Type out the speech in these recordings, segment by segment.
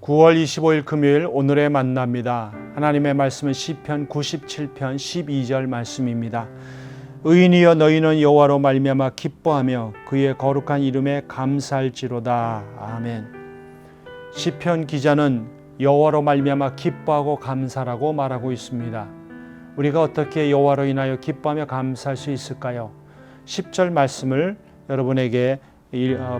9월 25일 금요일 오늘의 만납니다. 하나님의 말씀은 시편 97편 12절 말씀입니다. 의인이여 너희는 여호와로 말미암아 기뻐하며 그의 거룩한 이름에 감사할지로다. 아멘. 시편 기자는 여호와로 말미암아 기뻐하고 감사라고 말하고 있습니다. 우리가 어떻게 여호와로 인하여 기뻐하며 감사할 수 있을까요? 10절 말씀을 여러분에게 어,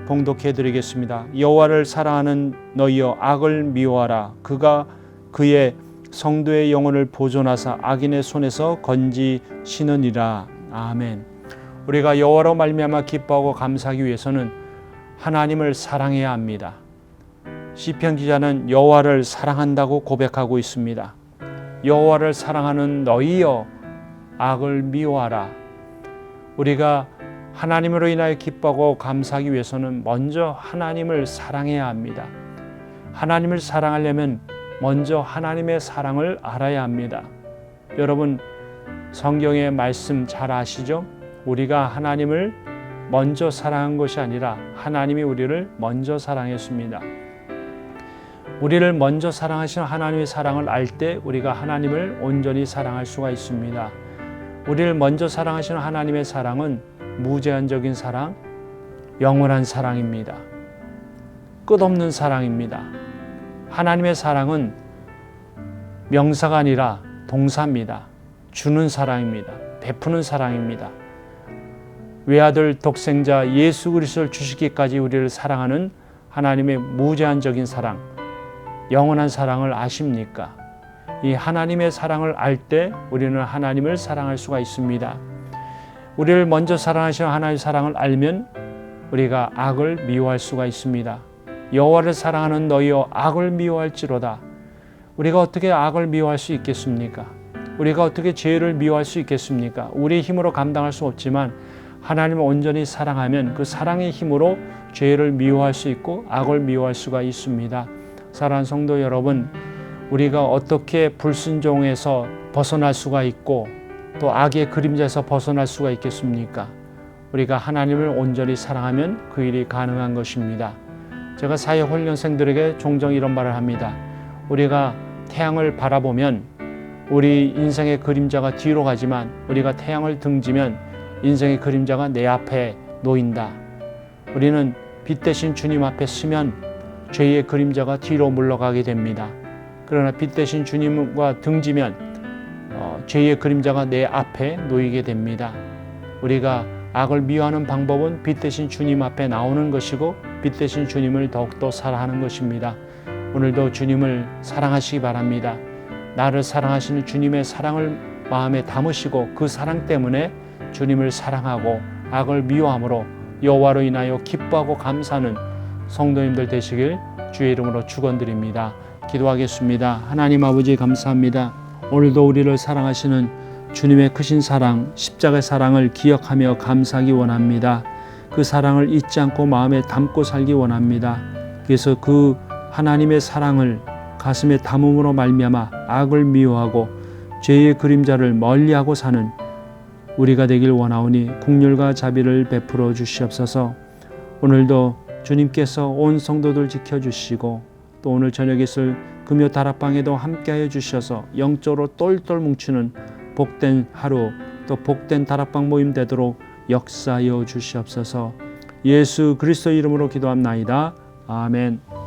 봉독해 드리겠습니다. 여호와를 사랑하는 너희여 악을 미워하라. 그가 그의 성도의 영혼을 보존하사 악인의 손에서 건지시느니라. 아멘. 우리가 여호와로 말미암아 기뻐하고 감사하기 위해서는 하나님을 사랑해야 합니다. 시편 기자는 여호와를 사랑한다고 고백하고 있습니다. 여호와를 사랑하는 너희여 악을 미워하라. 우리가 하나님으로 인하여 기뻐하고 감사하기 위해서는 먼저 하나님을 사랑해야 합니다. 하나님을 사랑하려면 먼저 하나님의 사랑을 알아야 합니다. 여러분 성경의 말씀 잘 아시죠? 우리가 하나님을 먼저 사랑한 것이 아니라 하나님이 우리를 먼저 사랑했습니다. 우리를 먼저 사랑하신 하나님의 사랑을 알 때 우리가 하나님을 온전히 사랑할 수가 있습니다. 우리를 먼저 사랑하시는 하나님의 사랑은 무제한적인 사랑, 영원한 사랑입니다. 끝없는 사랑입니다. 하나님의 사랑은 명사가 아니라 동사입니다. 주는 사랑입니다. 베푸는 사랑입니다. 외아들 독생자 예수 그리스도를 주시기까지 우리를 사랑하는 하나님의 무제한적인 사랑, 영원한 사랑을 아십니까? 이 하나님의 사랑을 알 때 우리는 하나님을 사랑할 수가 있습니다. 우리를 먼저 사랑하시는 하나님의 사랑을 알면 우리가 악을 미워할 수가 있습니다. 여호와를 사랑하는 너희여 악을 미워할지로다. 우리가 어떻게 악을 미워할 수 있겠습니까? 우리가 어떻게 죄를 미워할 수 있겠습니까? 우리의 힘으로 감당할 수 없지만 하나님을 온전히 사랑하면 그 사랑의 힘으로 죄를 미워할 수 있고 악을 미워할 수가 있습니다. 사랑하는 성도 여러분, 우리가 어떻게 불순종에서 벗어날 수가 있고 또 악의 그림자에서 벗어날 수가 있겠습니까? 우리가 하나님을 온전히 사랑하면 그 일이 가능한 것입니다. 제가 사회 훈련생들에게 종종 이런 말을 합니다. 우리가 태양을 바라보면 우리 인생의 그림자가 뒤로 가지만 우리가 태양을 등지면 인생의 그림자가 내 앞에 놓인다. 우리는 빛 대신 주님 앞에 서면 죄의 그림자가 뒤로 물러가게 됩니다. 그러나 빛 대신 주님과 등지면 어, 죄의 그림자가 내 앞에 놓이게 됩니다. 우리가 악을 미워하는 방법은 빛 대신 주님 앞에 나오는 것이고 빛 대신 주님을 더욱더 사랑하는 것입니다. 오늘도 주님을 사랑하시기 바랍니다. 나를 사랑하시는 주님의 사랑을 마음에 담으시고 그 사랑 때문에 주님을 사랑하고 악을 미워함으로 여호와로 인하여 기뻐하고 감사하는 성도님들 되시길 주의 이름으로 축원드립니다. 기도하겠습니다. 하나님 아버지 감사합니다. 오늘도 우리를 사랑하시는 주님의 크신 사랑, 십자가의 사랑을 기억하며 감사하기 원합니다. 그 사랑을 잊지 않고 마음에 담고 살기 원합니다. 그래서 그 하나님의 사랑을 가슴에 담음으로 말미암아 악을 미워하고 죄의 그림자를 멀리하고 사는 우리가 되길 원하오니 국률과 자비를 베풀어 주시옵소서. 오늘도 주님께서 온 성도들 지켜 주시고 또 오늘 저녁에 있을 금요 다락방에도 함께하여 주셔서 영적으로 똘똘 뭉치는 복된 하루 또 복된 다락방 모임 되도록 역사하여 주시옵소서. 예수 그리스도 이름으로 기도합나이다. 아멘.